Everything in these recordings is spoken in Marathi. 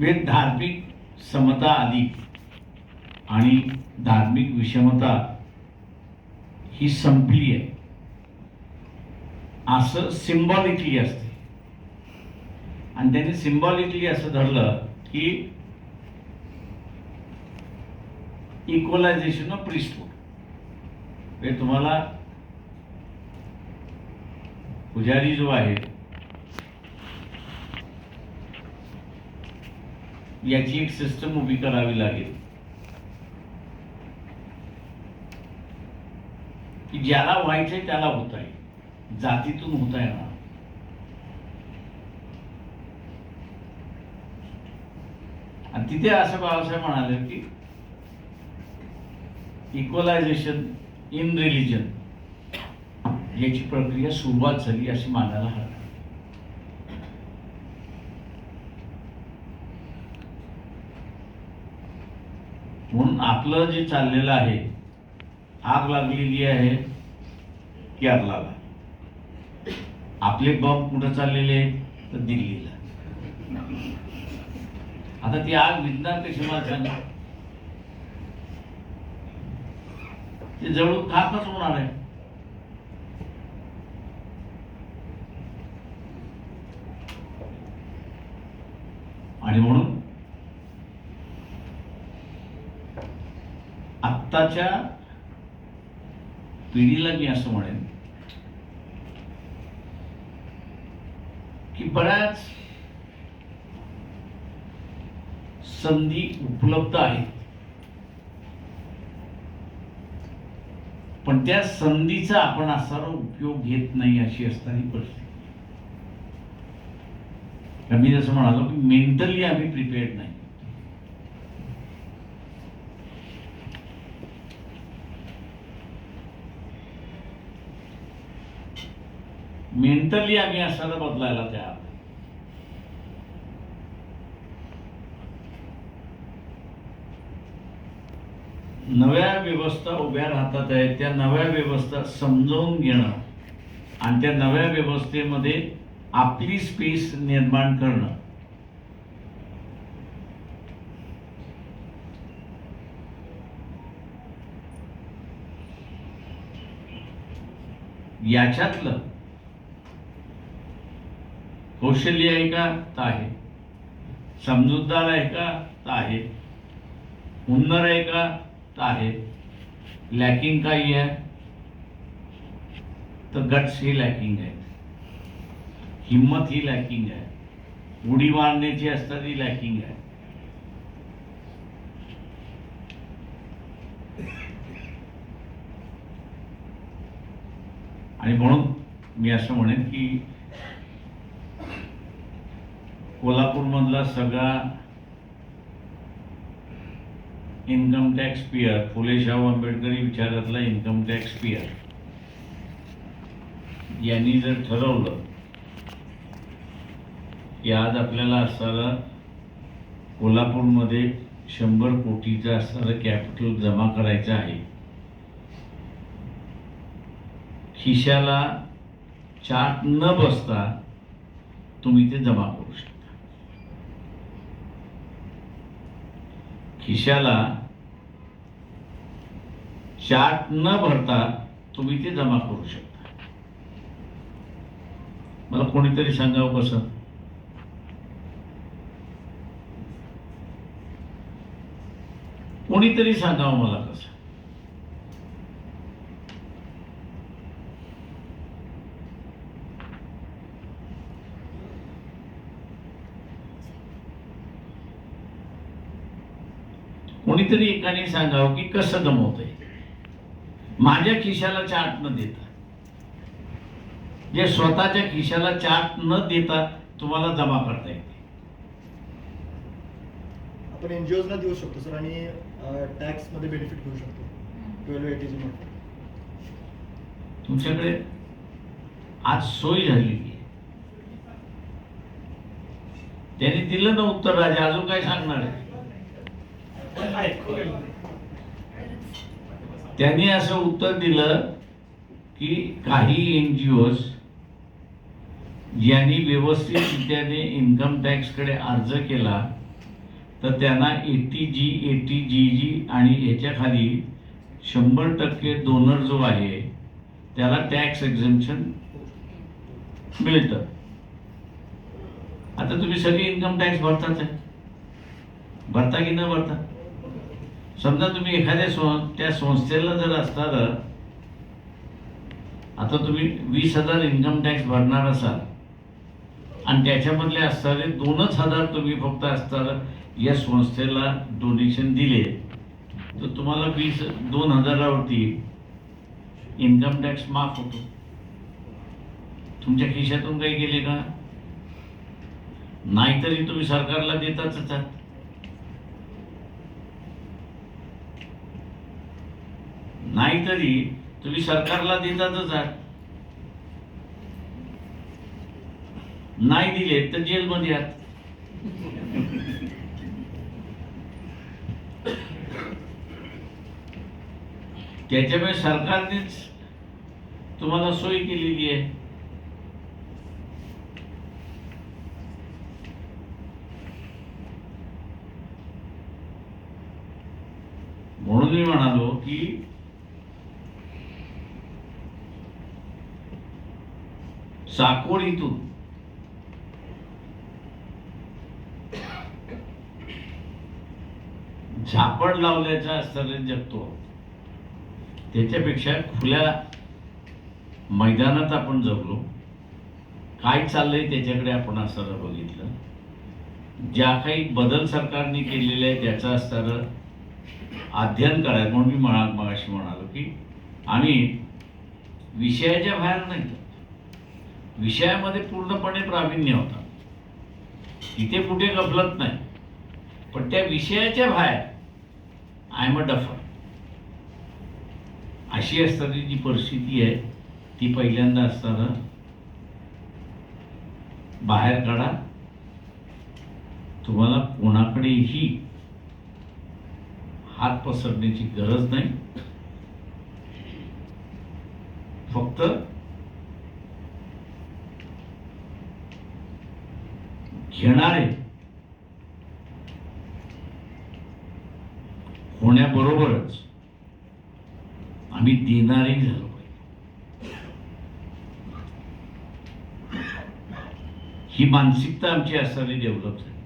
वेद धार्मिक समता आली आणि धार्मिक विषमता ही संपली आहे. असं सिम्बॉलिकली असते. आणि त्यांनी सिम्बॉलिकली असं धरलं की इक्वलायझेशन ऑफ प्रिस्टवूड हे तुम्हाला पुजारी जो आहे याची एक सिस्टम उभी करावी लागेल. की ज्याला व्हायचंय त्याला होत आहे जातीतून होता येणार आणि तिथे असं बाबासाहेब म्हणाले की इक्वलायझेशन इन रिलिजन याची प्रक्रिया सुरुवात झाली अशी मानायला हवी म्हणून आपलं जे चाललेलं आहे आग लागलेली आहे केरळाला आपले बॉम्ब कुठं चाललेले तर दिल्लीला. आता ती आग विझणार कशी मला सांगा? ते जवळ खाकच होणार आहे? आणि म्हणून आत्ताच्या पिढीला मी असं म्हणेन की बऱ्याच संधी उपलब्ध आहेत. पण त्या संधीचा आपण असा उपयोग घेत नाही अशी असणारी परिस्थिती. मी जसं म्हणालो की मेंटली आम्ही प्रिपेअर्ड नाही. मेंटली आम्ही असायला बदलायला तयार नाही. नव्या व्यवस्था उभ्या राहतात आहेत त्या नव्या व्यवस्था समजावून घेणं आणि त्या नव्या व्यवस्थेमध्ये आपली स्पेस निर्माण करणं याच्यातलं कौशल्य आहे का? तर आहे. समजूतदार आहे का? तर आहे. हुन्नर आहे का? तर आहे. लॅकिंग काही आहे? तर गट्स ही लॅकिंग आहे हिंमत ही लॅकिंग आहे. उडी मारण्याची असतात ही लॅकिंग आहे. आणि म्हणून मी असं म्हणेन की कोल्हापूरमधला सगळा इन्कम टॅक्स पियर फुले शाहू आंबेडकरी विचारातला इन्कम टॅक्स पियर यांनी जर ठरवलं की आज आपल्याला असणारा कोल्हापूरमध्ये शंभर कोटीचं असणारं कॅपिटल जमा करायचं आहे खिशाला चाट न बसता तुम्ही ते जमा करू शकता. खिशाला चाट न भरता तुम्ही ते जमा करू शकता. मला कोणीतरी सांगावं कसं? कोणीतरी सांगावं मला कसं? कोणीतरी एकाने सांगावं की कसं जमवतंय माझ्या खिशाला चाट न देता. जे स्वतःच्या खिशाला चाट न देता तुम्हाला जमा करता येते. आपण एनजीओजना देऊ शकतो सर आणि टॅक्समध्ये बेनिफिट घेऊ शकतो. तुमच्याकडे आज सोय झालेली त्यांनी दिलं ना उत्तर राजा अजून काय सांगणार आहे? त्यांनी असं उत्तर दिलं की काही एन जी ओज ज्यांनी व्यवस्थितरित्याने इन्कम टॅक्सकडे अर्ज केला तर त्यांना एटी जी एटी जी जी आणि ह्याच्या खाली शंभर टक्के डोनर जो आहे त्याला टॅक्स एक्झम्पशन मिळतं. आता तुम्ही सगळे इन्कम टॅक्स भरताच आहे. भरता की न भरता? समजा तुम्ही एखाद्या सं त्या संस्थेला जर असताना आता तुम्ही वीस हजार इन्कम टॅक्स भरणार असाल आणि त्याच्यामधले असणारे दोनच हजार तुम्ही फक्त असताना या संस्थेला डोनेशन दिले तर तुम्हाला वीस दोन हजारावरती इन्कम टॅक्स माफ होतो. तुमच्या खिशातून काही गेले का? नाहीतरी तुम्ही सरकारला देताच आहात नाहीतरी तुम्ही सरकारला देतातच आहात नाही दिले तर जेलमध्ये आहात त्याच्यामुळे सरकारनेच तुम्हाला सोय केलेली आहे. म्हणून मी म्हणालो की चाकोरीतून. झापड लावल्याचा असताना जगतो त्याच्यापेक्षा खुल्या मैदानात आपण जगलो. काय चाललंय त्याच्याकडे आपण असताना बघितलं. ज्या काही बदल सरकारने केलेले आहे त्याचं असताना अध्ययन करायचं म्हणून मी म्हणा मगाशी म्हणालो की आम्ही विषयाच्या बाहेर नाही तर विषयामध्ये पूर्णपणे प्रावीण्य होता. तिथे कुठे गफलत नाही. पण त्या विषयाच्या बाहेर आय एम अ डफर अशी असताना जी परिस्थिती आहे ती पहिल्यांदा असताना बाहेर काढा. तुम्हाला कोणाकडेही हात पसरण्याची गरज नाही. फक्त घेणारे होण्याबरोबरच आम्ही देणारे झालो ही मानसिकता आमची असणारी डेव्हलप झाली.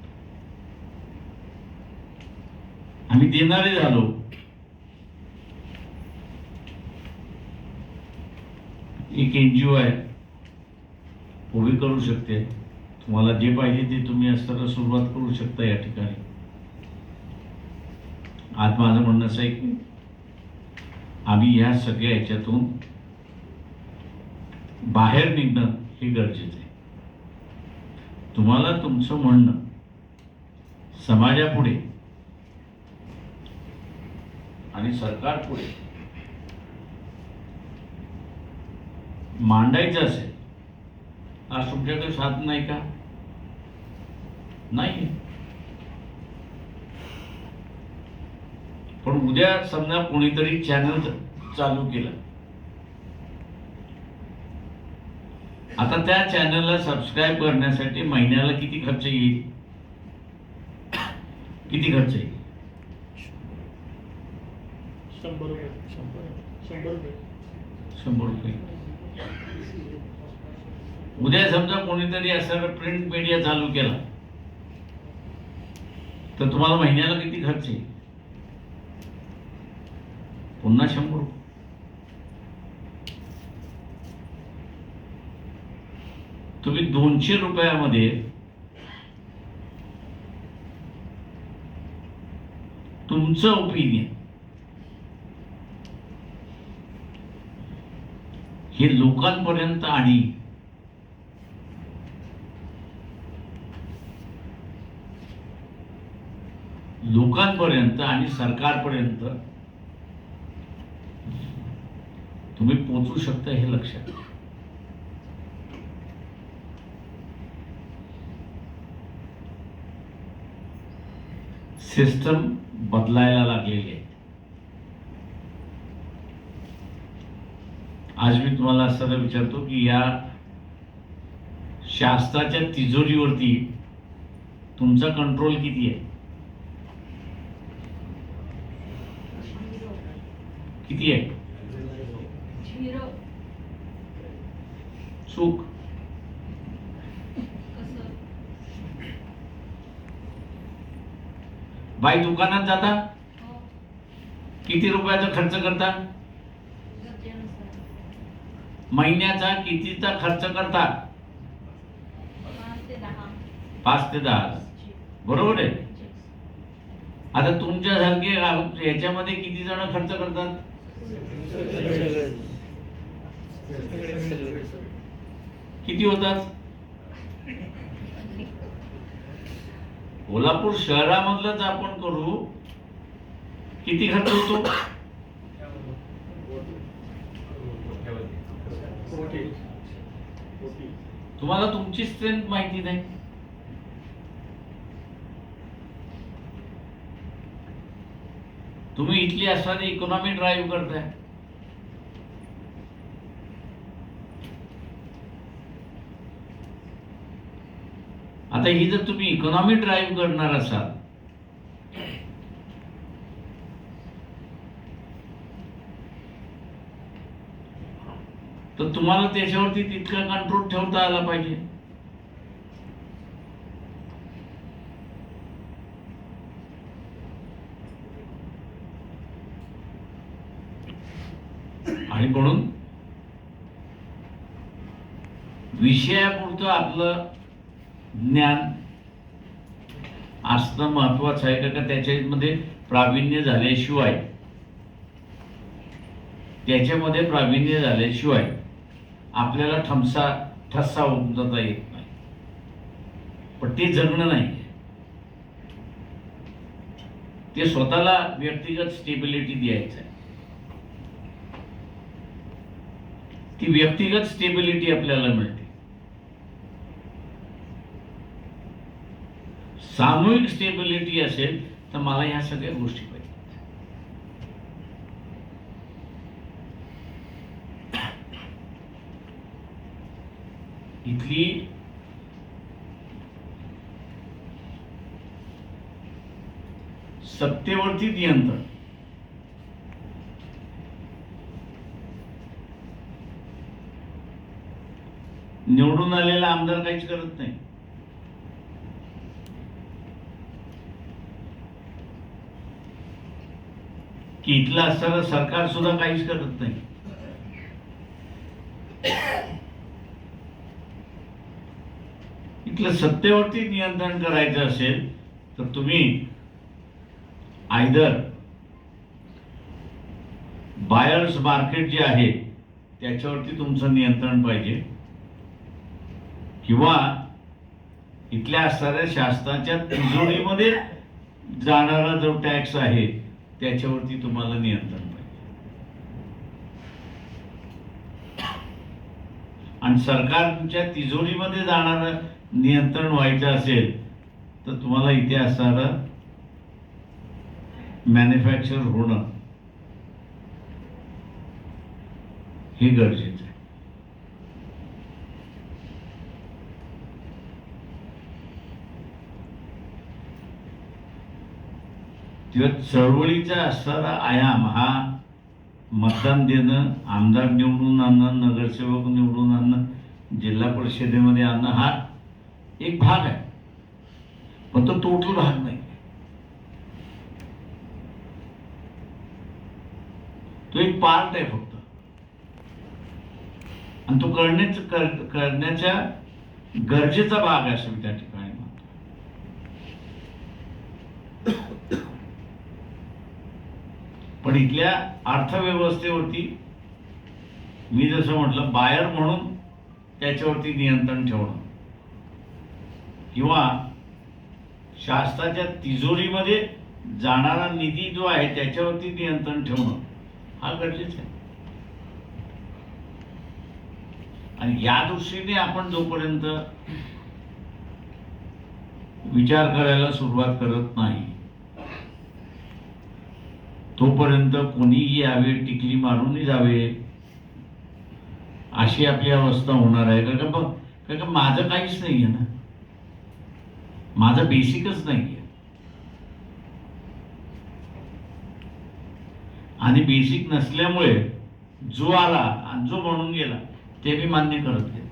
आम्ही देणारे झालो. एक एन जी ओ आहे. उभी करू शकते. तुम्हाला जे पाहिजे ते तुम्ही असताना सुरुवात करू शकता या ठिकाणी. आज माझं म्हणणं असं आहे की आम्ही या सगळ्या ह्याच्यातून बाहेर निघणं हे गरजेचं आहे. तुम्हाला तुमचं म्हणणं समाजापुढे आणि सरकारपुढे मांडायचं असेल आज तुमच्याकडे साथ नाही का? नाही. पण उद्या समजा कोणीतरी चॅनल चालू केलं. आता त्या चॅनलला सबस्क्राईब करण्यासाठी महिन्याला किती खर्च येईल? किती खर्च येईल? शंभर रुपये शंभर शंभर रुपये. शंभर रुपये. उद्या समजा कोणीतरी असं प्रिंट मीडिया चालू केला. तर तुम्हाला महिन्याला किती खर्च येईल? पुन्हा शंभर रुपये. तुम्ही दोनशे रुपयामध्ये तुमचं ओपिनियन हे लोकांपर्यंत आणि लोकांपर्यंत आणि सरकारपर्यंत तुम्ही पोचू शकता हे लक्षात घ्या. सिस्टम बदलायला लागलेली आहे आज मी तुम्हाला असं विचारतो की या शास्त्राच्या तिजोरीवरती तुमचा कंट्रोल किती आहे किती आहे? चूक बाई दुकानात जाता? किती रुपयाचा खर्च करता? महिन्याचा कितीचा खर्च करता? पाच ते दहा. बरोबर आहे? आता तुमच्यासारखे याच्यामध्ये किती जण खर्च करतात? किती होतात? कोल्हापूर शहरामधलंच आपण करू. किती खर्च होतो? तुम्हाला तुमची स्ट्रेंथ माहिती नाही. तुम्ही इथली असणारी इकॉनॉमी ड्राईव्ह करताय. आता ही जर तुम्ही इकॉनॉमी ड्राईव्ह करणार असाल तर तुम्हाला त्याच्यावरती तितका कंट्रोल ठेवता आला पाहिजे. आणि म्हणून विषयापुरतं आपलं ज्ञान असणं महत्वाचं आहे का? त्याच्यामध्ये प्रावीण्य झाल्याशिवाय त्याच्यामध्ये प्रावीण्य झाल्याशिवाय आपल्याला ठमसा ठस्सा उमजता येत नाही. पण ते जगणं नाही. ते स्वतःला व्यक्तिगत स्टेबिलिटी द्यायचं आहे. ती व्यक्तिगत स्टेबिलिटी आपल्याला मिळते. सामूहिक स्टेबिलिटी असेल तर मला ह्या सगळ्या गोष्टी पाहिजे. इथली सत्तेवरती नियंत्रण. निवडून आलेला आमदार काहीच करत नाही. की इथलं असताना सरकार सुद्धा काहीच करत नाही. इथलं सत्तेवरती नियंत्रण करायचं असेल तर तुम्ही आयदर बायर्स मार्केट जे आहे त्याच्यावरती तुमचं नियंत्रण पाहिजे. किंवा इथल्या असणाऱ्या शासनाच्या तिजोरीमध्ये जाणारा जो टॅक्स आहे त्याच्यावरती तुम्हाला नियंत्रण पाहिजे. आणि सरकारच्या तिजोरीमध्ये जाणारं नियंत्रण व्हायचं असेल तर तुम्हाला इथे असणारं मॅन्युफॅक्चर होणं हे गरजेचं किंवा चळवळीचा असणारा आयाम हा मतदान देणं आमदार निवडून आणणं नगरसेवक निवडून आणणं जिल्हा परिषदेमध्ये आणणं हा एक भाग आहे. पण तो टोटल भाग नाही. तो एक पार्ट आहे फक्त. आणि तो करण्याच कर- करण्याच्या गरजेचा भाग आहे असं मी त्या ठिकाणी. पण इथल्या अर्थव्यवस्थेवरती मी जसं म्हटलं बायर म्हणून त्याच्यावरती नियंत्रण ठेवणं. किंवा शासनाच्या तिजोरीमध्ये जाणारा निधी जो आहे त्याच्यावरती नियंत्रण ठेवणं. हा गरजेचा आहे. आणि या दृष्टीने आपण जोपर्यंत विचार करायला सुरुवात करत नाही तोपर्यंत कोणीही यावे टिकली मारूनही जावे. अशी आपली अवस्था होणार आहे. कारण का बघ कारण का माझं काहीच नाही आहे ना. माझं बेसिकच नाही आहे आणि बेसिक नसल्यामुळे जो आला आणि जो म्हणून गेला ते मी मान्य करत नाही.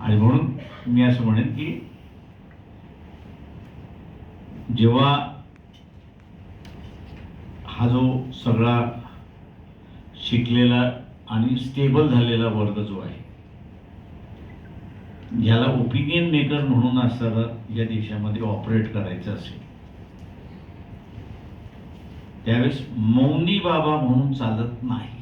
आणि म्हणून मी असं म्हणेन की जेव्हा हा जो सगळा शिकलेला आणि स्टेबल झालेला वर्ग जो आहे ज्याला ओपिनियन मेकर म्हणून असताना या देशामध्ये ऑपरेट करायचं असेल त्यावेळेस मौनी बाबा म्हणून चालत नाही.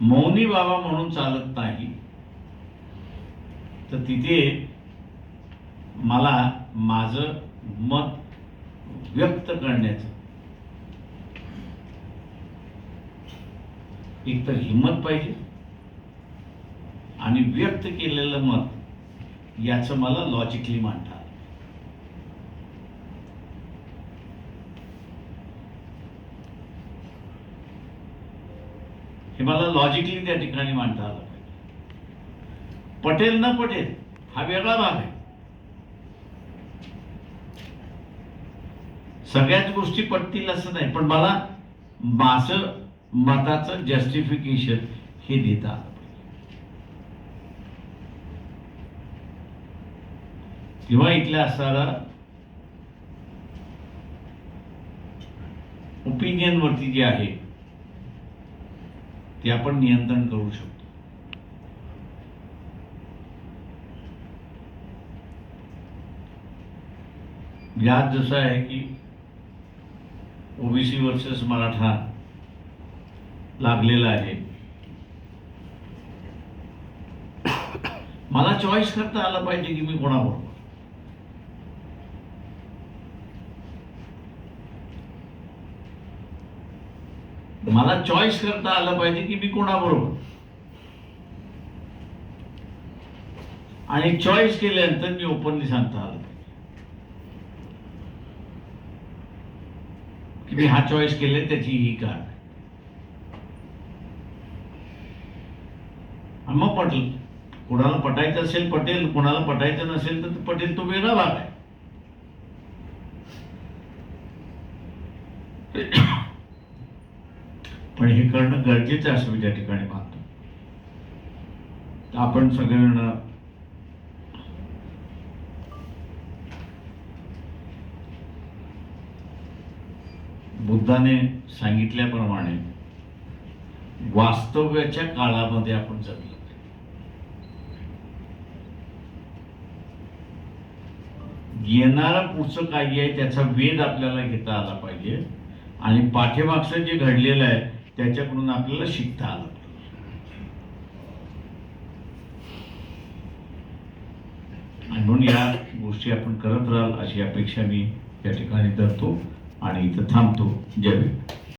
मौनी बाबा म्हणून चालत नाही. तर तिथे मला माझं मत व्यक्त करण्याचं. एक तर हिंमत पाहिजे आणि व्यक्त केलेलं मत याचं मला लॉजिकली मांडतात आलं. हे मला लॉजिकली त्या ठिकाणी मांडता आलं. पाहिजे पटेल न पटेल हा वेगळा भाग आहे. सगळ्याच गोष्टी पटतील असं नाही पण मला माझं मताचं जस्टिफिकेशन हे देता आलं किंवा इथल्या असणारा ओपिनियन वरती जे आहे ते आपण नियंत्रण करू शकतो. यात जसं आहे की ओबीसी वर्सेस मराठा लागलेला आहे. मला चॉईस करता आला पाहिजे की मी कोणाबरोबर मला चॉईस करता आलं पाहिजे की मी कोणाबरोबर? आणि चॉईस केल्यानंतर मी ओपनली सांगता आलं की मी हा चॉईस केले त्याची ही कारण आहे. मग पटेल कोणाला पटायचं असेल पटेल कोणाला पटायचं नसेल तर पटेल तो वेगळा भाग आहे. पण हे करणं गरजेचं असं मी त्या ठिकाणी मानतो. आपण सगळेजण बुद्धाने सांगितल्याप्रमाणे वास्तव्याच्या काळामध्ये आपण जगलो. येणारा पुढचं काय आहे त्याचा वेध आपल्याला घेता आला पाहिजे. आणि पाठीमागचं जे घडलेलं आहे त्याच्याकडून आपल्याला शिकता आलं. आणि म्हणून या गोष्टी आपण करत राहाल अशी अपेक्षा मी या ठिकाणी धरतो आणि इथं थांबतो. जय